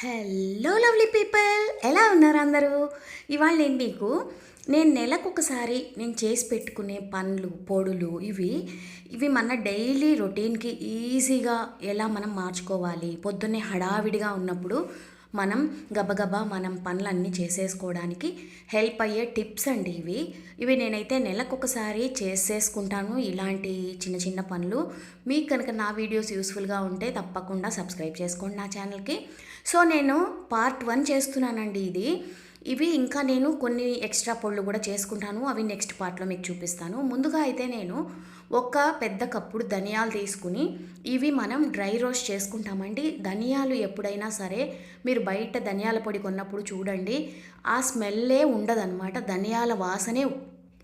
Hello lovely people ఎలా ఉన్నారు అందరూ? ఇవాళ నేను మీకు నేను నెలకు ఒకసారి నేను చేసి పెట్టుకునే పనులు పొడులు ఇవి ఇవి మన డైలీ రొటీన్కి ఈజీగా ఎలా మనం మార్చుకోవాలి? పొద్దున్నే హడావిడిగా ఉన్నప్పుడు మనం గబగబా మనం పనులన్నీ చేసేసుకోవడానికి హెల్ప్ అయ్యే టిప్స్ అండి ఇవి. ఇవి నేనైతే నెలకొకసారి చేసేసుకుంటాను ఇలాంటి చిన్న చిన్న పనులు. మీకు కనుక నా వీడియోస్ యూస్ఫుల్గా ఉంటే తప్పకుండా సబ్స్క్రైబ్ చేసుకోండి నా ఛానల్కి. సో నేను పార్ట్ వన్ చేస్తున్నానండి ఇది. ఇవి ఇంకా నేను కొన్ని ఎక్స్ట్రా పొళ్ళు కూడా చేసుకుంటాను. అవి నెక్స్ట్ పార్ట్లో మీకు చూపిస్తాను. ముందుగా అయితే నేను ఒక పెద్ద కప్పుడు ధనియాలు తీసుకుని ఇవి మనం డ్రై రోస్ట్ చేసుకుంటామండి. ధనియాలు ఎప్పుడైనా సరే మీరు బయట ధనియాల పొడి కొన్నప్పుడు చూడండి ఆ స్మెల్లే ఉండదన్నమాట. ధనియాల వాసనే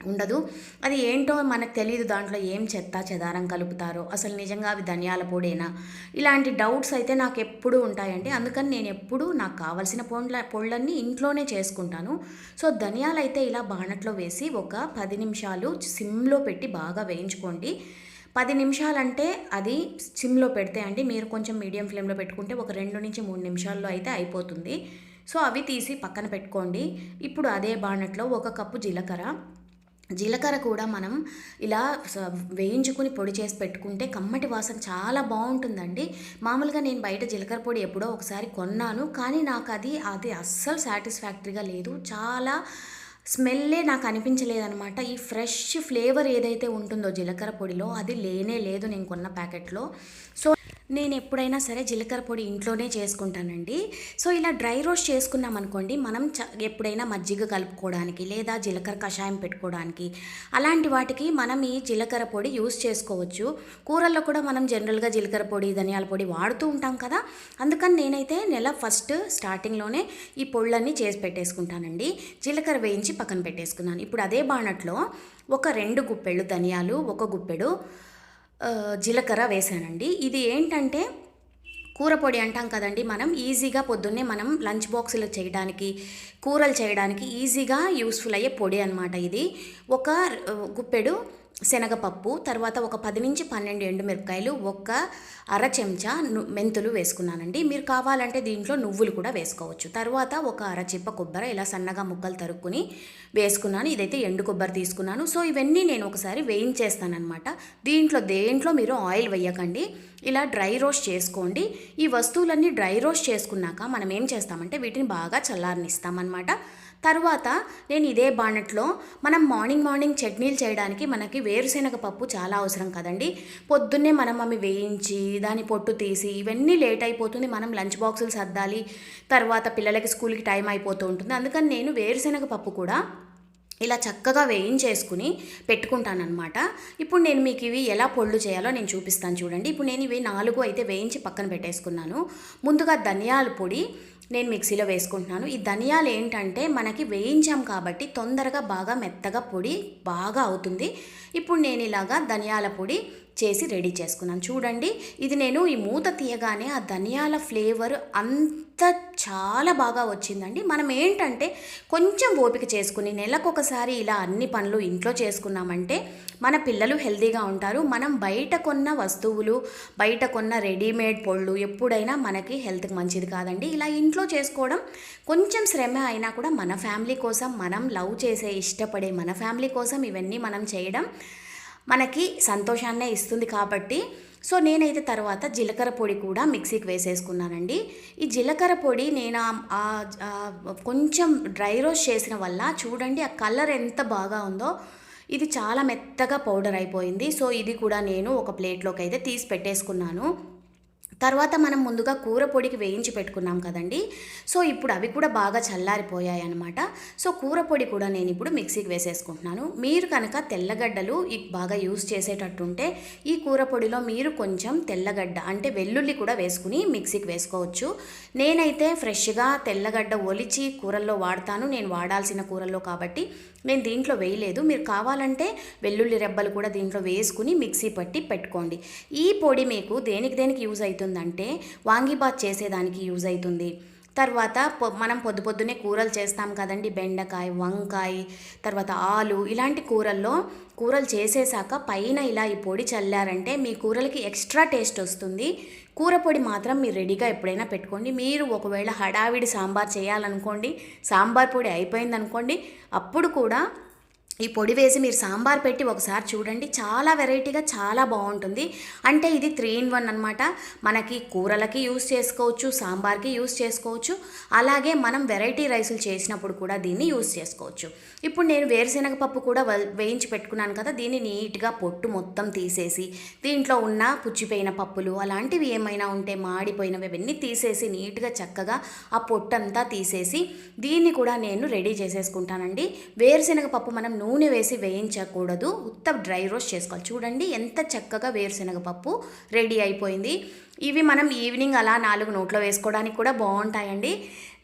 ఉండదు. అది ఏంటో మనకు తెలియదు దాంట్లో ఏం చెత్త చెదారం కలుపుతారో. అసలు నిజంగా అవి ధనియాల పొడేనా? ఇలాంటి డౌట్స్ అయితే నాకు ఎప్పుడూ ఉంటాయండి. అందుకని నేను ఎప్పుడూ నాకు కావలసిన పొండ్ల పొళ్ళన్నీ ఇంట్లోనే చేసుకుంటాను. సో ధనియాలు అయితే ఇలా బాణట్లో వేసి ఒక పది నిమిషాలు సిమ్లో పెట్టి బాగా వేయించుకోండి. పది నిమిషాలంటే అది సిమ్లో పెడితే అండి మీరు కొంచెం మీడియం ఫ్లేమ్లో పెట్టుకుంటే ఒక రెండు నుంచి మూడు నిమిషాల్లో అయితే అయిపోతుంది. సో అవి తీసి పక్కన పెట్టుకోండి. ఇప్పుడు అదే బాణట్లో ఒక కప్పు జీలకర్ర జీలకర్ర కూడా మనం ఇలా స- వేయించుకుని పొడి చేసి పెట్టుకుంటే కమ్మటి వాసన చాలా బాగుంటుందండి. మామూలుగా నేను బయట జీలకర్ర పొడి ఎప్పుడో ఒకసారి కొన్నాను కానీ నాకు అది అది అస్సలు సాటిస్ఫాక్టరీగా లేదు. చాలా స్మెల్లే నాకు అనిపించలేదనమాట ఈ ఫ్రెష్ ఫ్లేవర్ ఏదైతే ఉంటుందో జీలకర్ర పొడిలో అది లేనే లేదు నేను కొన్న ప్యాకెట్లో. సో నేను ఎప్పుడైనా సరే జీలకర్ర పొడి ఇంట్లోనే చేసుకుంటానండి. సో ఇలా డ్రై రోస్ట్ చేసుకున్నాం అనుకోండి మనం చ ఎప్పుడైనా మజ్జిగ కలుపుకోవడానికి లేదా జీలకర్ర కషాయం పెట్టుకోవడానికి అలాంటి వాటికి మనం ఈ జీలకర్ర పొడి యూస్ చేసుకోవచ్చు. కూరల్లో కూడా మనం జనరల్గా జీలకర్ర పొడి ధనియాల పొడి వాడుతూ ఉంటాం కదా. అందుకని నేనైతే నెల ఫస్ట్ స్టార్టింగ్లోనే ఈ పొళ్ళన్నీ చేసి పెట్టేసుకుంటానండి. జీలకర్ర వేయించి పక్కన పెట్టేసుకున్నాను. ఇప్పుడు అదే బాణట్లో ఒక రెండు గుప్పెళ్ళు ధనియాలు ఒక గుప్పెడు జీలకర్ర వేసానండి ఇది ఏంటంటే కూర పొడి అంటాం కదండి మనం ఈజీగా పొద్దున్నే మనం లంచ్ బాక్సులు చేయడానికి కూరలు చేయడానికి ఈజీగా యూస్ఫుల్ అయ్యే పొడి అనమాట ఇది. ఒక గుప్పెడు శనగపప్పు తర్వాత ఒక పది నుంచి పన్నెండు ఎండుమిరపకాయలు ఒక అర చెంచా మెంతులు వేసుకున్నానండి. మీరు కావాలంటే దీంట్లో నువ్వులు కూడా వేసుకోవచ్చు. తర్వాత ఒక అర చిప్ప కొబ్బరి ఇలా సన్నగా ముక్కలు తరుక్కుని వేసుకున్నాను. ఇదైతే ఎండు కొబ్బరి తీసుకున్నాను. సో ఇవన్నీ నేను ఒకసారి వేయించేస్తానమాట దీంట్లో దేంట్లో మీరు ఆయిల్ వేయకండి. ఇలా డ్రై రోస్ట్ చేసుకోండి. ఈ వస్తువులన్నీ డ్రై రోస్ట్ చేసుకున్నాక మనం ఏం చేస్తామంటే వీటిని బాగా చల్లారనిస్తామన్నమాట. తర్వాత నేను ఇదే బాణట్లో మనం మార్నింగ్ మార్నింగ్ చట్నీలు చేయడానికి మనకి వేరుశెనగ పప్పు చాలా అవసరం కదండి. పొద్దున్నే మనం అవి వేయించి దాని పొట్టు తీసి ఇవన్నీ లేట్ అయిపోతుంది. మనం లంచ్ బాక్సులు సర్దాలి తర్వాత పిల్లలకి స్కూల్కి టైం అయిపోతూ ఉంటుంది. అందుకని నేను వేరుశెనగ పప్పు కూడా ఇలా చక్కగా వేయించేసుకుని పెట్టుకుంటానన్నమాట. ఇప్పుడు నేను మీకు ఇవి ఎలా పొళ్ళు చేయాలో నేను చూపిస్తాను చూడండి. ఇప్పుడు నేను ఇవి నాలుగు అయితే వేయించి పక్కన పెట్టేసుకున్నాను. ముందుగా ధనియాల పొడి నేను మిక్సీలో వేసుకుంటున్నాను. ఈ ధనియాలు ఏంటంటే మనకి వేయించాం కాబట్టి తొందరగా బాగా మెత్తగా పొడి బాగా అవుతుంది. ఇప్పుడు నేను ఇలాగా ధనియాల పొడి చేసి రెడీ చేసుకున్నాను. చూడండి ఇది నేను ఈ మూత తీయగానే ఆ ధనియాల ఫ్లేవర్ అంత చాలా బాగా వచ్చిందండి. మనం ఏంటంటే కొంచెం ఓపిక చేసుకుని నెలకొకసారి ఇలా అన్ని పనులు ఇంట్లో చేసుకున్నామంటే మన పిల్లలు హెల్తీగా ఉంటారు. మనం బయట కొన్న వస్తువులు బయట కొన్న రెడీమేడ్ పొళ్ళు ఎప్పుడైనా మనకి హెల్త్కి మంచిది కాదండి. ఇలా ఇంట్లో చేసుకోవడం కొంచెం శ్రమ అయినా కూడా మన ఫ్యామిలీ కోసం మనం లవ్ చేసే ఇష్టపడే మన ఫ్యామిలీ కోసం ఇవన్నీ మనం చేయడం మనకి సంతోషాన్నే ఇస్తుంది కాబట్టి. సో నేనైతే తర్వాత జీలకర్ర పొడి కూడా మిక్సీకి వేసేసుకున్నానండి. ఈ జీలకర్ర పొడి నేను కొంచెం డ్రై రోస్ట్ చేసిన వల్ల చూడండి ఆ కలర్ ఎంత బాగా ఉందో. ఇది చాలా మెత్తగా పౌడర్ అయిపోయింది. సో ఇది కూడా నేను ఒక ప్లేట్లోకి అయితే తీసి పెట్టేసుకున్నాను. తర్వాత మనం ముందుగా కూర పొడికి వేయించి పెట్టుకున్నాం కదండి. సో ఇప్పుడు అవి కూడా బాగా చల్లారిపోయాయి అనమాట సో కూర పొడి కూడా నేను ఇప్పుడు మిక్సీకి వేసేసుకుంటున్నాను. మీరు కనుక తెల్లగడ్డలు బాగా యూస్ చేసేటట్టుంటే ఈ కూర పొడిలో మీరు కొంచెం తెల్లగడ్డ అంటే వెల్లుల్లి కూడా వేసుకుని మిక్సీకి వేసుకోవచ్చు. నేనైతే ఫ్రెష్గా తెల్లగడ్డ ఒలిచి కూరల్లో వాడతాను. నేను వాడాల్సిన కూరల్లో కాబట్టి నేను దీంట్లో వేయలేదు. మీరు కావాలంటే వెల్లుల్లి రెబ్బలు కూడా దీంట్లో వేసుకుని మిక్సీ పట్టి పెట్టుకోండి. ఈ పొడి మీకు దేనికి దేనికి యూజ్ అవుతుంది? అవుతుందంటే వాంగిబాత్ చేసేదానికి యూజ్ అవుతుంది. తర్వాత పొ మనం పొద్దు పొద్దునే కూరలు చేస్తాం కదండి బెండకాయ వంకాయ తర్వాత ఆలు ఇలాంటి కూరల్లో కూరలు చేసేసాక పైన ఇలా ఈ పొడి చల్లారంటే మీ కూరలకి ఎక్స్ట్రా టేస్ట్ వస్తుంది. కూర పొడి మాత్రం మీరు రెడీగా ఎప్పుడైనా పెట్టుకోండి. మీరు ఒకవేళ హడావిడి సాంబార్ చేయాలనుకోండి సాంబార్ పొడి అయిపోయిందనుకోండి అప్పుడు కూడా ఈ పొడి వేసి మీరు సాంబార్ పెట్టి ఒకసారి చూడండి. చాలా వెరైటీగా చాలా బాగుంటుంది. అంటే ఇది త్రీ ఇన్ వన్ అనమాట మనకి కూరలకి యూస్ చేసుకోవచ్చు సాంబార్కి యూస్ చేసుకోవచ్చు. అలాగే మనం వెరైటీ రైసులు చేసినప్పుడు కూడా దీన్ని యూస్ చేసుకోవచ్చు. ఇప్పుడు నేను వేరుశెనగ పప్పు కూడా వేయించి పెట్టుకున్నాను కదా. దీన్ని నీట్గా పొట్టు మొత్తం తీసేసి దీంట్లో ఉన్న పుచ్చిపోయిన పప్పులు అలాంటివి ఏమైనా ఉంటే మాడిపోయినవి అవన్నీ తీసేసి నీట్గా చక్కగా ఆ పొట్టంతా తీసేసి దీన్ని కూడా నేను రెడీ చేసేసుకుంటానండి. వేరుశెనగ పప్పు మనం నూనె వేసి వేయించకూడదు. ఉత్త డ్రై రోస్ట్ చేసుకోవాలి. చూడండి ఎంత చక్కగా వేరుశనగ పప్పు రెడీ అయిపోయింది. ఇవి మనం ఈవినింగ్ అలా నాలుగు నోట్లో వేసుకోవడానికి కూడా బాగుంటాయండి.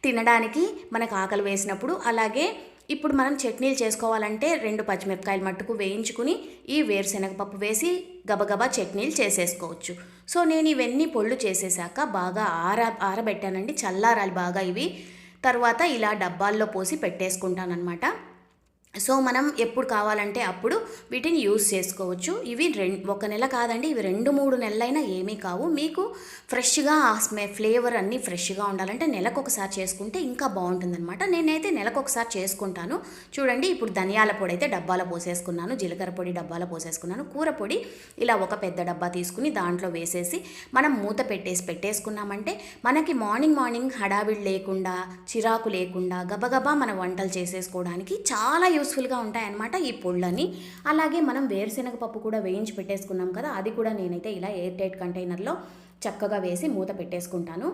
తినడానికి మనకు ఆకలి వేసినప్పుడు. అలాగే ఇప్పుడు మనం చట్నీలు చేసుకోవాలంటే రెండు పచ్చిమిరపకాయలు మట్టుకు వేయించుకుని ఈ వేరుశనగ పప్పు వేసి గబగబా చట్నీలు చేసేసుకోవచ్చు. సో నేను ఇవన్నీ పొళ్ళు చేసేసాక బాగా ఆర ఆరబెట్టానండి. చల్లారాలి బాగా ఇవి. తర్వాత ఇలా డబ్బాల్లో పోసి పెట్టేసుకుంటానమాట సో మనం ఎప్పుడు కావాలంటే అప్పుడు వీటిని యూస్ చేసుకోవచ్చు. ఇవి రెండు ఒక నెల కాదండి ఇవి రెండు మూడు నెలలైనా ఏమీ కావు. మీకు ఫ్రెష్గా ఆ స్మె ఫ్లేవర్ అన్నీ ఫ్రెష్గా ఉండాలంటే నెలకు ఒకసారి చేసుకుంటే ఇంకా బాగుంటుందన్నమాట. నేనైతే నెలకు ఒకసారి చేసుకుంటాను. చూడండి ఇప్పుడు ధనియాల పొడి అయితే డబ్బాలో పోసేసుకున్నాను జీలకర్ర పొడి డబ్బాలో పోసేసుకున్నాను కూర పొడి ఇలా ఒక పెద్ద డబ్బా తీసుకుని దాంట్లో వేసేసి మనం మూత పెట్టేసి పెట్టేసుకున్నామంటే మనకి మార్నింగ్ మార్నింగ్ హడావిడి లేకుండా చిరాకు లేకుండా గబగబా మన వంటలు చేసేసుకోవడానికి చాలా యూస్ఫుల్గా ఉంటాయన్నమాట ఈ పొళ్ళని. అలాగే మనం వేరుశెనగ పప్పు కూడా వేయించి పెట్టేసుకున్నాం కదా అది కూడా నేనైతే ఇలా ఎయిర్ టైట్ కంటైనర్లో చక్కగా వేసి మూత పెట్టేసుకుంటాను.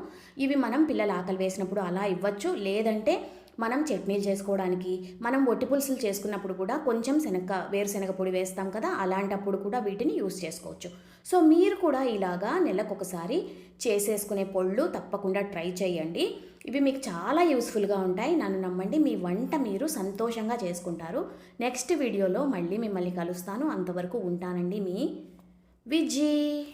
ఇవి మనం పిల్లలు ఆకలి వేసినప్పుడు అలా ఇవ్వచ్చు. లేదంటే మనం చట్నీలు చేసుకోవడానికి మనం ఒట్టి పులుసులు చేసుకున్నప్పుడు కూడా కొంచెం శనగ వేరుశనగ పొడి వేస్తాం కదా అలాంటప్పుడు కూడా వీటిని యూస్ చేసుకోవచ్చు. సో మీరు కూడా ఇలాగా నెలకొకసారి చేసేసుకునే పొళ్ళు తప్పకుండా ట్రై చేయండి. ఇవి మీకు చాలా యూస్ఫుల్గా ఉంటాయి. నన్ను నమ్మండి. మీ వంట మీరు సంతోషంగా చేసుకుంటారు. నెక్స్ట్ వీడియోలో మళ్ళీ మిమ్మల్ని కలుస్తాను. అంతవరకు ఉంటానండి మీ విజీ.